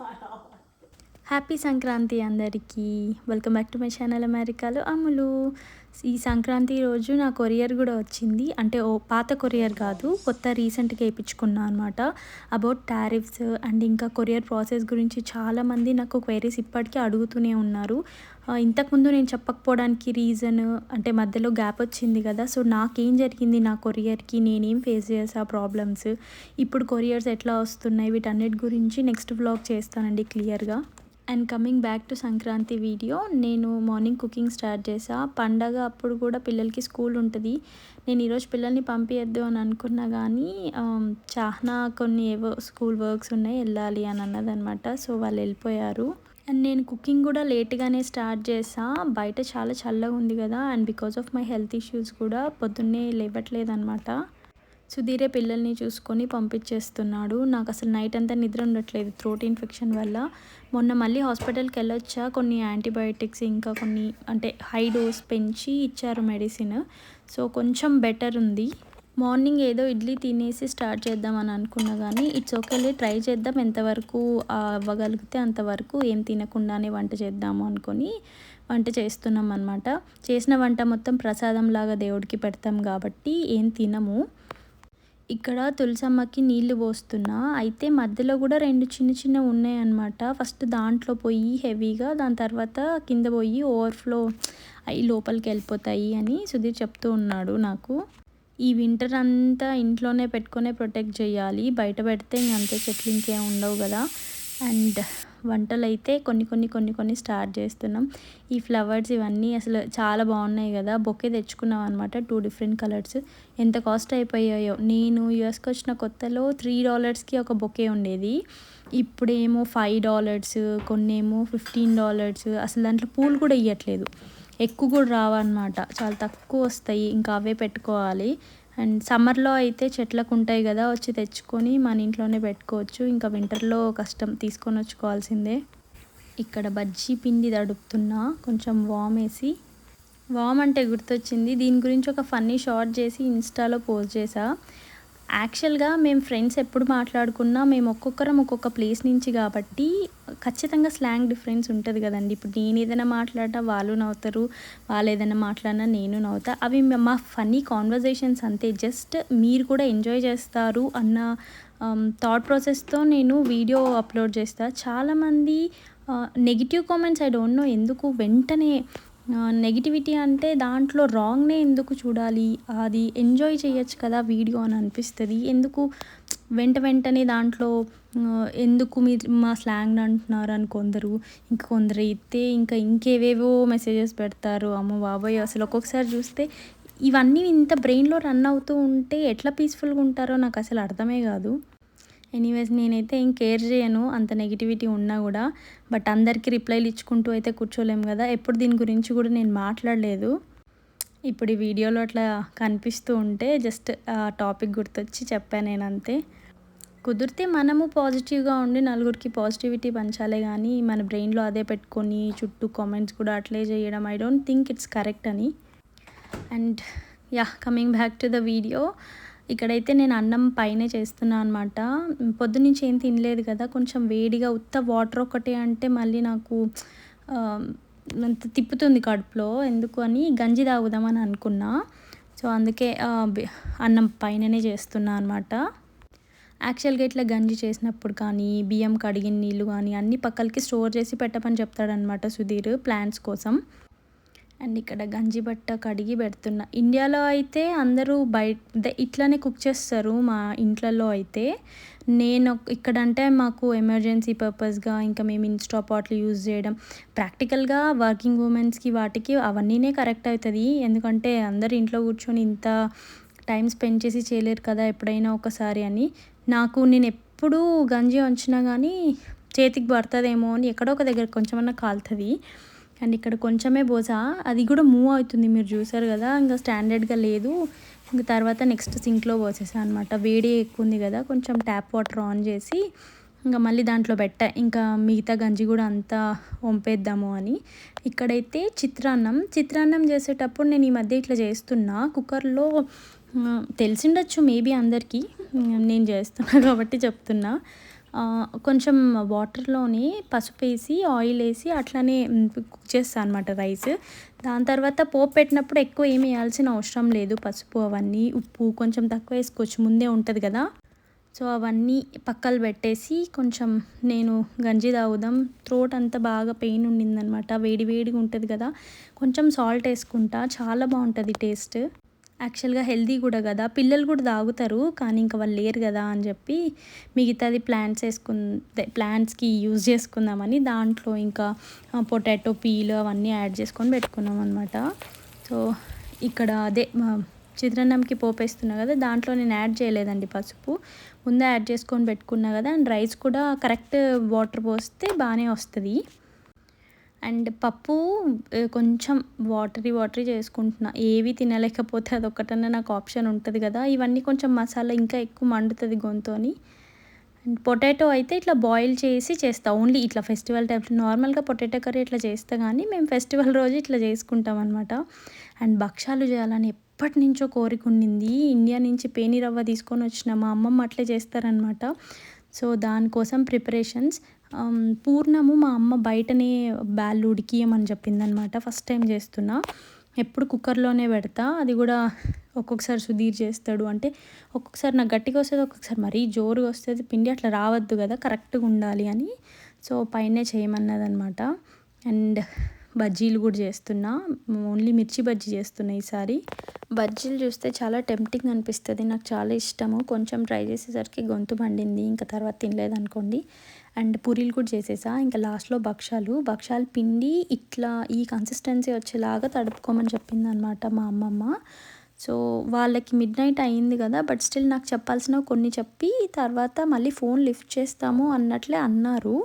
Happy Sankranti అందరికీ. Welcome back to my channel అమెరికాలో అమ్ములు ఈ సంక్రాంతి రోజు నా కొరియర్ కూడా వచ్చింది. అంటే ఓ పాత కొరియర్ కాదు కొత్త రీసెంట్గా వేయించుకున్నా అనమాట అబౌట్ టారిఫ్స్ అండ్ ఇంకా కొరియర్ ప్రాసెస్ గురించి చాలామంది నాకు క్వైరీస్ ఇప్పటికీ అడుగుతూనే ఉన్నారు. ఇంతకుముందు నేను చెప్పకపోవడానికి రీజన్ అంటే మధ్యలో గ్యాప్ వచ్చింది కదా సో నాకేం జరిగింది నా కొరియర్కి నేనేం ఫేస్ చేసా ప్రాబ్లమ్స్ ఇప్పుడు కొరియర్స్ ఎట్లా వస్తున్నాయి వీటన్నిటి గురించి నెక్స్ట్ వ్లాగ్ చేస్తానండి క్లియర్గా. And coming back to Sankranti video నేను మార్నింగ్ కుకింగ్ స్టార్ట్ చేసా. పండగ అప్పుడు కూడా పిల్లలకి స్కూల్ ఉంటుంది. నేను ఈరోజు పిల్లల్ని పంపించద్దు అని అనుకున్నా కానీ చాహ్నా కొన్ని ఏవో స్కూల్ వర్క్స్ ఉన్నాయి వెళ్ళాలి అని అన్నదనమాట సో వాళ్ళు వెళ్ళిపోయారు. అండ్ నేను కుకింగ్ కూడా లేట్గానే స్టార్ట్ చేసా. బయట చాలా చల్లగా ఉంది కదా and because of my health issues కూడా పొద్దున్నే లేవట్లేదు అనమాట సుధీరే పిల్లల్ని చూసుకొని పంపించేస్తున్నాడు. నాకు అసలు నైట్ అంతా నిద్ర ఉండట్లేదు థ్రోట్ ఇన్ఫెక్షన్ వల్ల. మొన్న మళ్ళీ హాస్పిటల్కి వెళ్ళొచ్చా? కొన్ని యాంటీబయాటిక్స్ ఇంకా కొన్ని అంటే హై డోస్ పెంచి ఇచ్చారు మెడిసిన్ సో కొంచెం బెటర్ ఉంది. మార్నింగ్ ఏదో ఇడ్లీ తినేసి స్టార్ట్ చేద్దామని అనుకున్నా కానీ ఇట్స్ ఓకేలే ట్రై చేద్దాం. ఎంతవరకు అవ్వగలిగితే అంతవరకు ఏం తినకుండానే వంట చేద్దాము అనుకొని వంట చేస్తున్నాం అనమాట చేసిన వంట మొత్తం ప్రసాదం లాగా దేవుడికి పెడతాం కాబట్టి ఏం తినము. ఇక్కడ తులసమ్మకి నీళ్ళు పోస్తున్నా. అయితే మధ్యలో కూడా రెండు చిన్న చిన్న ఉన్నాయన్నమాట. ఫస్ట్ దాంట్లో పోయి హెవీగా దాని తర్వాత కింద పోయి ఓవర్ఫ్లో అవి లోపలికి వెళ్ళిపోతాయి అని సుధీర్ చెప్తూ ఉన్నాడు నాకు. ఈ వింటర్ అంతా ఇంట్లోనే పెట్టుకునే ప్రొటెక్ట్ చేయాలి. బయట పెడితే ఇంక అంతే చెట్లు ఇంకేం ఉండవు కదా. అండ్ వంటలు అయితే కొన్ని కొన్ని కొన్ని కొన్ని స్టార్ట్ చేస్తున్నాం. ఈ ఫ్లవర్స్ ఇవన్నీ అసలు చాలా బాగున్నాయి కదా. బొకే తెచ్చుకున్నాం అనమాట టూ డిఫరెంట్ కలర్స్. ఎంత కాస్ట్ అయిపోయాయో. నేను యుఎస్కి వచ్చిన కొత్తలో త్రీ డాలర్స్కి ఒక బొకే ఉండేది. ఇప్పుడేమో ఫైవ్ డాలర్స్ కొన్నేమో ఫిఫ్టీన్ డాలర్స్. అసలు దాంట్లో పూలు కూడా ఇవ్వట్లేదు ఎక్కువ కూడా రావన్నమాట. చాలా తక్కువ వస్తాయి. ఇంకా అవే పెట్టుకోవాలి. అండ్ సమ్మర్లో అయితే చెట్లకు ఉంటాయి కదా వచ్చి తెచ్చుకొని మన ఇంట్లోనే పెట్టుకోవచ్చు. ఇంకా వింటర్లో కష్టం తీసుకొని వచ్చుకోవాల్సిందే. ఇక్కడ బజ్జీ పిండి తడుపుతున్నా కొంచెం వామ్ వేసి. వామ్ అంటే గుర్తొచ్చింది దీని గురించి ఒక ఫన్నీ షార్ట్ చేసి ఇన్స్టాలో పోస్ట్ చేసా యాక్చువల్గా మేము ఫ్రెండ్స్ ఎప్పుడు మాట్లాడుకున్నా మేము ఒక్కొక్కరం ఒక్కొక్క ప్లేస్ నుంచి కాబట్టి ఖచ్చితంగా స్లాంగ్ డిఫరెన్స్ ఉంటుంది కదండి. ఇప్పుడు నేను ఏదైనా మాట్లాడినా వాళ్ళు నవ్వుతారు వాళ్ళు ఏదైనా మాట్లాడినా నేను నవ్వుతా. అవి మా ఫన్నీ కాన్వర్జేషన్స్ అంతే. జస్ట్ మీరు కూడా ఎంజాయ్ చేస్తారు అన్న థాట్ ప్రాసెస్తో నేను వీడియో అప్లోడ్ చేస్తాను చాలామంది negative comments I don't know ఎందుకు వెంటనే నెగిటివిటీ అంటే దాంట్లో రాంగ్నే ఎందుకు చూడాలి? అది ఎంజాయ్ చేయొచ్చు కదా వీడియో అని అనిపిస్తుంది. ఎందుకు వెంట వెంటనే దాంట్లో ఎందుకు మీరు మా స్లాంగ్ అంటున్నారు అని కొందరు. ఇంకా కొందరు అయితే ఇంకా ఇంకేవేవో మెసేజెస్ పెడతారు. అమ్మ బాబాయ్ అసలు ఒక్కొక్కసారి చూస్తే ఇవన్నీ ఇంత బ్రెయిన్లో రన్ అవుతూ ఉంటే ఎట్లా పీస్ఫుల్గా ఉంటారో నాకు అసలు అర్థమే కాదు. ఎనీవేస్ నేనైతే ఏం కేర్ చేయను అంత నెగిటివిటీ ఉన్నా కూడా. బట్ అందరికీ రిప్లైలు ఇచ్చుకుంటూ అయితే కూర్చోలేము కదా. ఎప్పుడు దీని గురించి కూడా నేను మాట్లాడలేదు. ఇప్పుడు ఈ వీడియోలో అట్లా కనిపిస్తూ ఉంటే జస్ట్ ఆ టాపిక్ గుర్తొచ్చి చెప్పాను నేను అంతే కుదిరితే మనము పాజిటివ్గా ఉండి నలుగురికి పాజిటివిటీ పంచాలే కానీ మన బ్రెయిన్లో అదే పెట్టుకొని చుట్టూ కామెంట్స్ కూడా అట్లే చేయడం I don't think it's correct అని. And yeah coming back to the video. ఇక్కడైతే నేను అన్నం పైనే చేస్తున్నా అనమాట పొద్దునుంచి ఏం తినలేదు కదా కొంచెం వేడిగా ఉత్త వాటర్ ఒకటే అంటే మళ్ళీ నాకు అంత తిప్పుతుంది కడుపులో. ఎందుకు అని గంజి తాగుదామని అనుకున్నా. సో అందుకే అన్నం పైననే చేస్తున్నా అనమాట యాక్చువల్గా ఇట్లా గంజి చేసినప్పుడు కానీ బియ్యం కడిగిన నీళ్ళు కానీ అన్ని పక్కలకి స్టోర్ చేసి పెట్టమని చెప్తాడనమాట సుధీర్ ప్లాంట్స్ కోసం. అండ్ ఇక్కడ గంజి బట్ట కడిగి పెడుతున్నా. ఇండియాలో అయితే అందరూ బయట ఇట్లానే కుక్ చేస్తారు మా ఇంట్లలో అయితే. నేను ఇక్కడ అంటే మాకు ఎమర్జెన్సీ పర్పస్గా ఇంకా మేము ఇన్స్టా పాట్లు యూజ్ చేయడం. ప్రాక్టికల్గా వర్కింగ్ ఉమెన్స్కి వాటికి అవన్నీనే కరెక్ట్ అవుతుంది. ఎందుకంటే అందరు ఇంట్లో కూర్చొని ఇంత టైం స్పెండ్ చేసి చేయలేరు కదా ఎప్పుడైనా ఒకసారి అని. నాకు నేను ఎప్పుడూ గంజి వంచినా కానీ చేతికి పడుతుందేమో అని ఎక్కడో ఒక దగ్గర కొంచెమన్నా కాలుతుంది. అండ్ ఇక్కడ కొంచెమే బోసా. అది కూడా మూవ్ అవుతుంది. మీరు చూసారు కదా ఇంకా స్టాండర్డ్గా లేదు. ఇంకా తర్వాత నెక్స్ట్ సింక్లో పోసేసా అనమాట వేడి ఎక్కువ ఉంది కదా కొంచెం ట్యాప్ వాటర్ ఆన్ చేసి ఇంకా మళ్ళీ దాంట్లో పెట్టా. ఇంకా మిగతా గంజి కూడా అంతా వంపేద్దాము అని. ఇక్కడైతే చిత్రాన్నం. చిత్రాన్నం చేసేటప్పుడు నేను ఈ మధ్య ఇట్లా చేస్తున్నా. కుక్కర్లో తెలిసిండొచ్చు మేబీ అందరికీ. నేను చేస్తున్నా కాబట్టి చెప్తున్నా. కొంచెం వాటర్లోనే పసుపు వేసి ఆయిల్ వేసి అట్లానే కుక్ చేస్తాను అనమాట రైస్. దాని తర్వాత పోపు పెట్టినప్పుడు ఎక్కువ ఏమి వేయాల్సిన అవసరం లేదు. పసుపు అవన్నీ ఉప్పు కొంచెం తక్కువ వేసుకోవచ్చు. ముందే ఉంటుంది కదా. సో అవన్నీ పక్కలు పెట్టేసి కొంచెం నేను గంజి తాగుదాం. త్రోట్ అంతా బాగా పెయిన్ ఉండిందనమాట వేడి వేడిగా ఉంటుంది కదా. కొంచెం సాల్ట్ వేసుకుంటా. చాలా బాగుంటుంది టేస్ట్. యాక్చువల్గా హెల్దీ కూడా కదా. పిల్లలు కూడా తాగుతారు కానీ ఇంకా వాళ్ళు లేరు కదా అని చెప్పి మిగతాది ప్లాంట్స్ వేసుకుందే ప్లాంట్స్కి యూజ్ చేసుకుందామని దాంట్లో ఇంకా పొటాటో పీలు అవన్నీ యాడ్ చేసుకొని పెట్టుకున్నాం అనమాట సో ఇక్కడ అదే చిత్రాన్నంకి పోపేస్తున్నా కదా దాంట్లో నేను యాడ్ చేయలేదండి పసుపు. ముందే యాడ్ చేసుకొని పెట్టుకున్నా కదా అండ్ రైస్ కూడా కరెక్ట్ వాటర్ పోస్తే బాగానే వస్తుంది. అండ్ పప్పు కొంచెం వాటరీ వాటరీ చేసుకుంటున్నా. ఏవి తినలేకపోతే అదొక్కటన్నా నాకు ఆప్షన్ ఉంటుంది కదా. ఇవన్నీ కొంచెం మసాలా ఇంకా ఎక్కువ మండుతుంది గొంతుని. అండ్ పొటాటో అయితే ఇట్లా బాయిల్ చేసి చేస్తా. ఓన్లీ ఇట్లా ఫెస్టివల్ టైప్లో నార్మల్గా పొటాటో కర్రీ ఇట్లా చేస్తా కానీ మేము ఫెస్టివల్ రోజు ఇట్లా చేసుకుంటాం అనమాట అండ్ భక్షాలు చేయాలని ఎప్పటి నుంచో కోరిక ఉండింది ఇండియా నుంచి పేని రవ్వ తీసుకొని వచ్చిన మా అమ్మమ్మ అట్లే చేస్తారనమాట సో దానికోసం ప్రిపరేషన్స్ పూర్ణము మా అమ్మ బయటనే బ్యాళ్ళు ఉడికియమని చెప్పిందనమాట ఫస్ట్ టైం చేస్తున్నా. ఎప్పుడు కుక్కర్లోనే పెడతా. అది కూడా ఒక్కొక్కసారి సుధీర్ చేస్తాడు అంటే ఒక్కొక్కసారి నాకు గట్టిగా వస్తుంది ఒక్కొక్కసారి మరీ జోరుగా వస్తుంది. పిండి అట్లా రావద్దు కదా కరెక్ట్గా ఉండాలి అని. సో పైనే చేయమన్నదనమాట అండ్ బజ్జీలు కూడా చేస్తున్నా. ఓన్లీ మిర్చి బజ్జీ చేస్తున్నా ఈసారి. బజ్జీలు చూస్తే చాలా టెంప్టింగ్ అనిపిస్తుంది. నాకు చాలా ఇష్టము. కొంచెం ట్రై చేసేసరికి గొంతు పండింది ఇంకా తర్వాత తినలేదు అనుకోండి. అండ్ పూరీలు కూడా చేసేసా. ఇంకా లాస్ట్లో భక్షాలు భక్షాలు పిండి ఇట్లా ఈ కన్సిస్టెన్సీ వచ్చేలాగా తడుపుకోమని చెప్పింది అనమాట మా అమ్మమ్మ. సో వాళ్ళకి మిడ్ నైట్ అయింది కదా బట్ స్టిల్ నాకు చెప్పాల్సిన కొన్ని చెప్పి తర్వాత మళ్ళీ ఫోన్ లిఫ్ట్ చేస్తాము అన్నట్లే అన్నారు.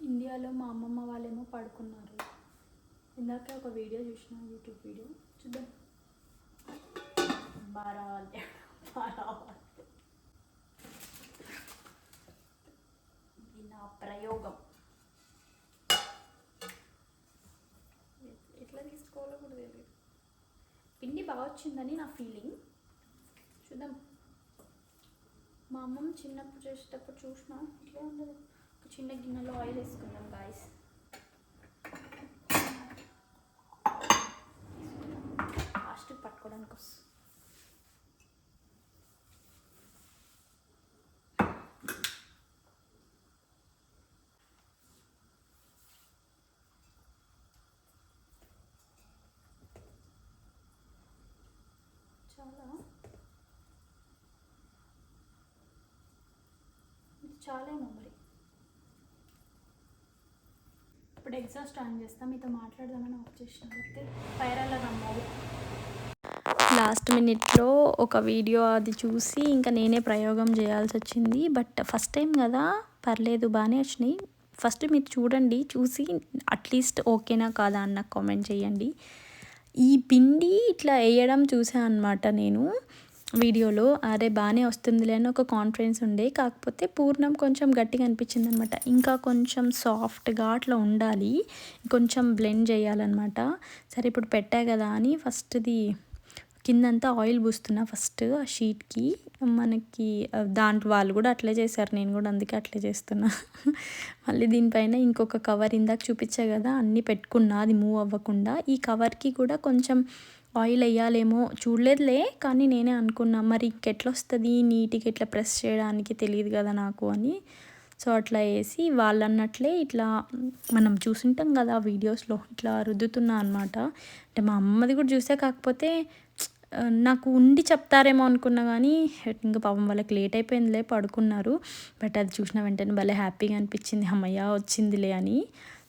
ఇండియాలో మా అమ్మమ్మ వాళ్ళేమో పడుకున్నారు. ఇందాక ఒక వీడియో చూసిన యూట్యూబ్ వీడియో. చూద్దాం. బారా బారా ఇది నా ప్రయోగం. ఎట్లా తీసుకోవాలో కూడా తెలియదు. పిండి బాగా వచ్చిందని నా ఫీలింగ్ చూద్దాం. మా అమ్మమ్మ చిన్నప్పుడు చేసేటప్పుడు చూసినా ఇట్లా ఉండదు. ఒక చిన్న గిన్నెలో ఆయిల్ వేసుకున్నాం గాయస్ ఫాస్ట్ పట్టుకోవడానికి వస్తుంది. చాలా. ఇది చాలేమో మరి. ఇప్పుడు ఎగ్జాస్ట్ ఆన్ చేస్తా మీతో మాట్లాడదామని ఆఫ్ చేసిన. ఫైర్ అలా రమ్మాలి లాస్ట్ మినిట్లో ఒక వీడియో అది చూసి ఇంకా నేనే ప్రయోగం చేయాల్సి వచ్చింది. బట్ ఫస్ట్ టైం కదా? పర్లేదు బాగానే వచ్చినాయి. ఫస్ట్ మీరు చూడండి చూసి అట్లీస్ట్ ఓకేనా కాదా అని నాకు కామెంట్ చేయండి. ఈ పిండి ఇట్లా వేయడం చూసాను అనమాట నేను వీడియోలో. అరే బాగానే వస్తుందిలే అని ఒక కాన్ఫిడెన్స్ ఉండే. కాకపోతే పూర్ణం కొంచెం గట్టిగా అనిపించింది అనమాట ఇంకా కొంచెం సాఫ్ట్గా అట్లా ఉండాలి. కొంచెం బ్లెండ్ చేయాలన్నమాట. సరే ఇప్పుడు పెట్టా కదా అని ఫస్ట్ది కిందంతా ఆయిల్ పూస్తున్నా ఫస్ట్ ఆ షీట్కి. మనకి దాంట్లో వాళ్ళు కూడా అట్లే చేశారు. నేను కూడా అందుకే అట్లే చేస్తున్నా. మళ్ళీ దీనిపైన ఇంకొక కవర్ ఇందాక చూపించా కదా అన్నీ పెట్టుకున్నా అది మూవ్ అవ్వకుండా. ఈ కవర్కి కూడా కొంచెం ఆయిల్ వేయాలేమో చూడలేదులే కానీ నేనే అనుకున్నా మరి ఇంకెట్లా వస్తుంది నీట్గా ఇట్లా ప్రెస్ చేయడానికి తెలియదు కదా నాకు అని. సో అట్లా వేసి వాళ్ళు అన్నట్లే ఇట్లా మనం చూసుంటాం కదా వీడియోస్లో ఇట్లా రుద్దుతున్నా అనమాట అంటే మా అమ్మది కూడా చూసే కాకపోతే నాకు ఉండి చెప్తారేమో అనుకున్నా కానీ ఇంకా పాపం వాళ్ళకి లేట్ అయిపోయిందిలే పడుకున్నారు. బట్ అది చూసిన వెంటనే భలే హ్యాపీగా అనిపించింది. అమ్మయ్య వచ్చిందిలే అని.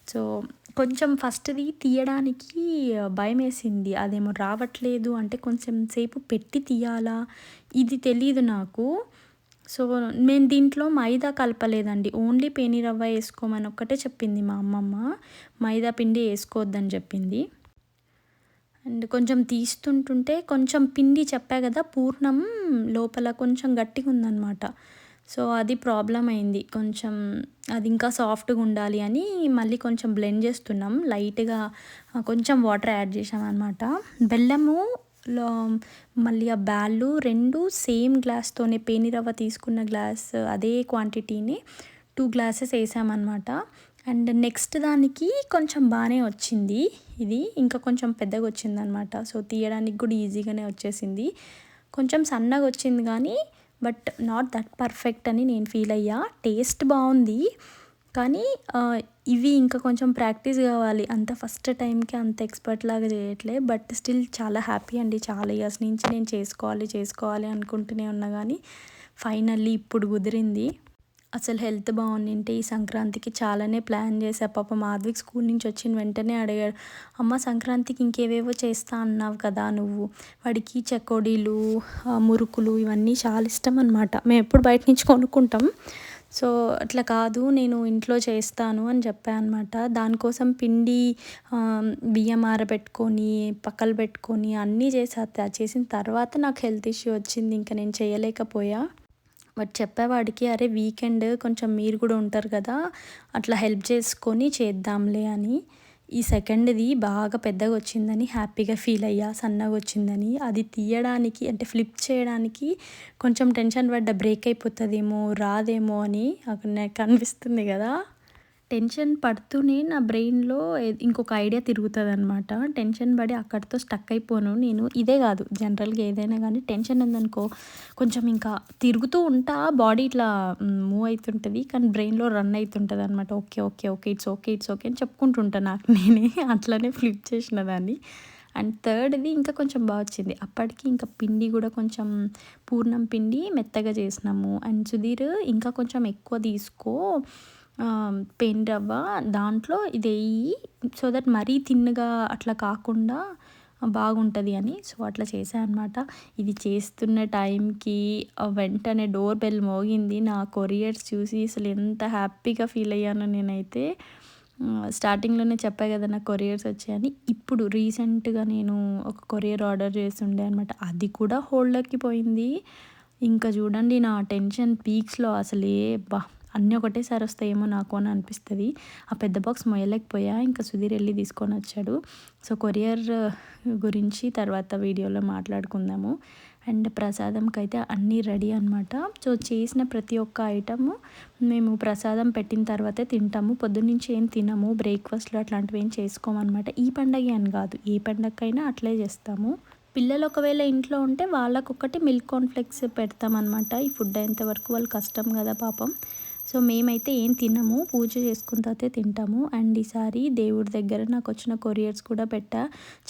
సో కొంచెం ఫస్ట్ది తీయడానికి భయం వేసింది. అదేమో రావట్లేదు అంటే కొంచెం సేపు పెట్టి తీయాలా? ఇది తెలియదు నాకు. సో నేను దీంట్లో మైదా కలపలేదండి. ఓన్లీ పేని రవ్వ వేసుకోమని ఒక్కటే చెప్పింది మా అమ్మమ్మ. మైదా పిండి వేసుకోవద్దని చెప్పింది. అండ్ కొంచెం తీస్తుంటుంటే కొంచెం పిండి చెప్పా కదా పూర్ణం లోపల కొంచెం గట్టిగా ఉందన్నమాట. సో అది ప్రాబ్లం అయింది. కొంచెం అది ఇంకా సాఫ్ట్గా ఉండాలి అని మళ్ళీ కొంచెం బ్లెండ్ చేస్తున్నాం. లైట్గా కొంచెం వాటర్ యాడ్ చేసాం అనమాట బెల్లము మళ్ళీ ఆ బ్యాళ్ళు రెండు సేమ్ గ్లాస్తోనే పేనిరవ్వ తీసుకున్న గ్లాస్ అదే క్వాంటిటీని టూ గ్లాసెస్ వేసామన్నమాట. అండ్ నెక్స్ట్ దానికి కొంచెం బాగానే వచ్చింది ఇది. ఇంకా కొంచెం పెద్దగా వచ్చింది అనమాట సో తీయడానికి కూడా ఈజీగానే వచ్చేసింది. కొంచెం సన్నగా వచ్చింది కానీ బట్ నాట్ దట్ పర్ఫెక్ట్ అని నేను ఫీల్ అయ్యా. టేస్ట్ బాగుంది కానీ ఇవి ఇంకా కొంచెం ప్రాక్టీస్ కావాలి. అంత ఫస్ట్ టైంకి అంత ఎక్స్పర్ట్ లాగా చేయట్లే. బట్ స్టిల్ చాలా హ్యాపీ అండి. చాలా ఇయర్స్ నుంచి నేను చేసుకోవాలి చేసుకోవాలి అనుకుంటూనే ఉన్నా కానీ ఫైనల్లీ ఇప్పుడు కుదిరింది. అసలు హెల్త్ బాగుండింటే ఈ సంక్రాంతికి చాలానే ప్లాన్ చేసా పాప మాధవికి స్కూల్ నుంచి వచ్చిన వెంటనే అడిగాడు అమ్మ సంక్రాంతికి ఇంకేవేవో చేస్తా అన్నావు కదా నువ్వు. వాడికి చెకోడీలు మురుకులు ఇవన్నీ చాలా ఇష్టం అనమాట మేము ఎప్పుడు బయట నుంచి కొనుక్కుంటాం. సో అట్లా కాదు నేను ఇంట్లో చేస్తాను అని చెప్పాను అనమాట దానికోసం పిండి బియ్యం ఆరబెట్టుకొని పక్కలు పెట్టుకొని అన్నీ చేసా చేసిన తర్వాత నాకు హెల్త్ ఇష్యూ వచ్చింది. ఇంకా నేను చేయలేకపోయా. బట్ చెప్పేవాడికి అరే వీకెండ్ కొంచెం మీరు కూడా ఉంటారు కదా అట్లా హెల్ప్ చేసుకొని చేద్దాంలే అని. ఈ సెకండ్ది బాగా పెద్దగా వచ్చిందని హ్యాపీగా ఫీల్ అయ్యా సన్నగా వచ్చిందని. అది తీయడానికి అంటే ఫ్లిప్ చేయడానికి కొంచెం టెన్షన్ పడ్డ బ్రేక్ అయిపోతుందేమో రాదేమో అని అక్కడ నాకు అనిపిస్తుంది కదా. టెన్షన్ పడుతూనే నా బ్రెయిన్లో ఇంకొక ఐడియా తిరుగుతుంది అనమాట టెన్షన్ పడి అక్కడితో స్టక్ అయిపోను. నేను ఇదే కాదు జనరల్గా ఏదైనా కానీ టెన్షన్ ఉందనుకో కొంచెం ఇంకా తిరుగుతూ ఉంటా బాడీ ఇట్లా మూవ్ అవుతుంటుంది కానీ బ్రెయిన్లో రన్ అవుతుంటుంది అనమాట okay okay okay it's okay it's okay అని చెప్పుకుంటుంటా నాకు. నేనే అట్లనే ఫ్లిప్ చేసిన దాన్ని. అండ్ థర్డ్ది ఇంకా కొంచెం బాగా వచ్చింది. అప్పటికి ఇంకా పిండి కూడా కొంచెం పూర్ణం పిండి మెత్తగా చేసినాము. అండ్ సుధీర్ ఇంకా కొంచెం ఎక్కువ తీసుకో పెయిన్ రవ్వ దాంట్లో ఇది వేయి సో దట్ మరీ తిన్నగా అట్లా కాకుండా బాగుంటుంది అని సో అట్లా చేశాను అనమాట ఇది చేస్తున్న టైంకి వెంటనే డోర్ బెల్ మోగింది. నా కొరియర్స్ చూసి అసలు ఎంత హ్యాపీగా ఫీల్ అయ్యానో నేనైతే స్టార్టింగ్లోనే చెప్పా కదా నాకు కొరియర్స్ వచ్చాయని. ఇప్పుడు రీసెంట్గా నేను ఒక కొరియర్ ఆర్డర్ చేసి ఉండే అనమాట అది కూడా హోల్డ్లోకి పోయింది. ఇంకా చూడండి నా టెన్షన్ పీక్స్లో అసలే బా అన్నీ ఒకటేసారి వస్తాయేమో నాకు అని అనిపిస్తుంది. ఆ పెద్ద బాక్స్ మొయ్యలేకపోయా ఇంకా సుధీర్ వెళ్ళి తీసుకొని వచ్చాడు. సో కొరియర్ గురించి తర్వాత వీడియోలో మాట్లాడుకుందాము. అండ్ ప్రసాదంకి అయితే అన్నీ రెడీ అనమాట సో చేసిన ప్రతి ఒక్క ఐటము మేము ప్రసాదం పెట్టిన తర్వాతే తింటాము. పొద్దున్నుంచి ఏం తినము. బ్రేక్ఫాస్ట్లో అట్లాంటివి ఏం చేసుకోమన్నమాట. ఈ పండగ అని కాదు. ఏ పండగకైనా అట్లే చేస్తాము. పిల్లలు ఒకవేళ ఇంట్లో ఉంటే వాళ్ళకొకటి మిల్క్ కాన్ఫ్లెక్స్ పెడతామన్నమాట. ఈ ఫుడ్ అయ్యేంతవరకు వాళ్ళు కష్టం కదా పాపం. సో మేమైతే ఏం తినము పూజ చేసుకున్న తర్వాతే తింటాము. అండ్ ఈసారి దేవుడి దగ్గర నాకు వచ్చిన కొరియర్స్ కూడా పెట్టా.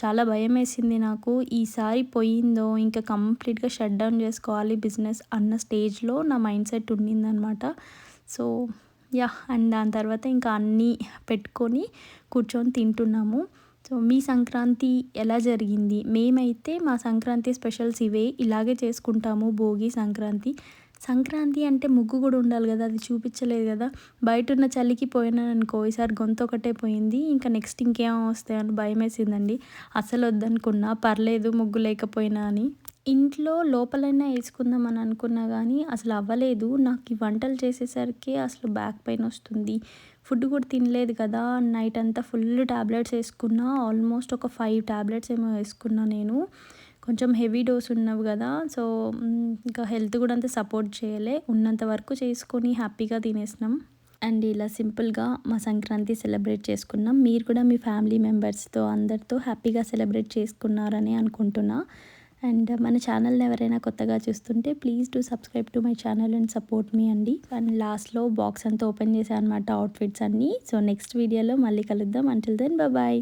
చాలా భయం వేసింది నాకు. ఈసారి పోయిందో ఇంకా కంప్లీట్గా షట్ డౌన్ చేసుకోవాలి బిజినెస్ అన్న స్టేజ్లో నా మైండ్ సెట్ ఉండిందనమాట సో యా అండ్ దాని తర్వాత ఇంకా అన్నీ పెట్టుకొని కూర్చొని తింటున్నాము. సో మీ సంక్రాంతి ఎలా జరిగింది? మేమైతే మా సంక్రాంతి స్పెషల్స్ ఇవే ఇలాగే చేసుకుంటాము భోగి సంక్రాంతి. సంక్రాంతి అంటే ముగ్గు కూడా ఉండాలి కదా అది చూపించలేదు కదా. బయట ఉన్న చలికి పోయినా అనుకో ఈసారి గొంతు ఒకటే పోయింది ఇంకా నెక్స్ట్ ఇంకేం వస్తాయని భయం వేసిందండి. అసలు వద్దనుకున్నా పర్లేదు ముగ్గు లేకపోయినా అని. ఇంట్లో లోపలైనా వేసుకుందాం అని అనుకున్నా కానీ అసలు అవ్వలేదు. నాకు ఈ వంటలు చేసేసరికి అసలు బ్యాక్ పెయిన్ వస్తుంది. ఫుడ్ కూడా తినలేదు కదా నైట్ అంతా ఫుల్ ట్యాబ్లెట్స్ వేసుకున్నా ఆల్మోస్ట్ ఒక ఫైవ్ ట్యాబ్లెట్స్ ఏమో వేసుకున్నా నేను. కొంచెం హెవీ డోస్ ఉన్నవి కదా సో ఇంకా హెల్త్ కూడా అంత సపోర్ట్ చేయలే. ఉన్నంత వరకు చేసుకొని హ్యాపీగా తినేసినాం. అండ్ ఇలా సింపుల్గా మా సంక్రాంతి సెలబ్రేట్ చేసుకున్నాం. మీరు కూడా మీ ఫ్యామిలీ మెంబర్స్తో అందరితో హ్యాపీగా సెలబ్రేట్ చేసుకున్నారని అనుకుంటున్నా. అండ్ మన ఛానల్ని ఎవరైనా కొత్తగా చూస్తుంటే please to subscribe to my channel and support మీ అండి. అండ్ లాస్ట్లో బాక్స్ అంతా ఓపెన్ చేశాను అనమాట అవుట్ఫిట్స్ అన్నీ. సో నెక్స్ట్ వీడియోలో మళ్ళీ కలుద్దాం. Until then bye.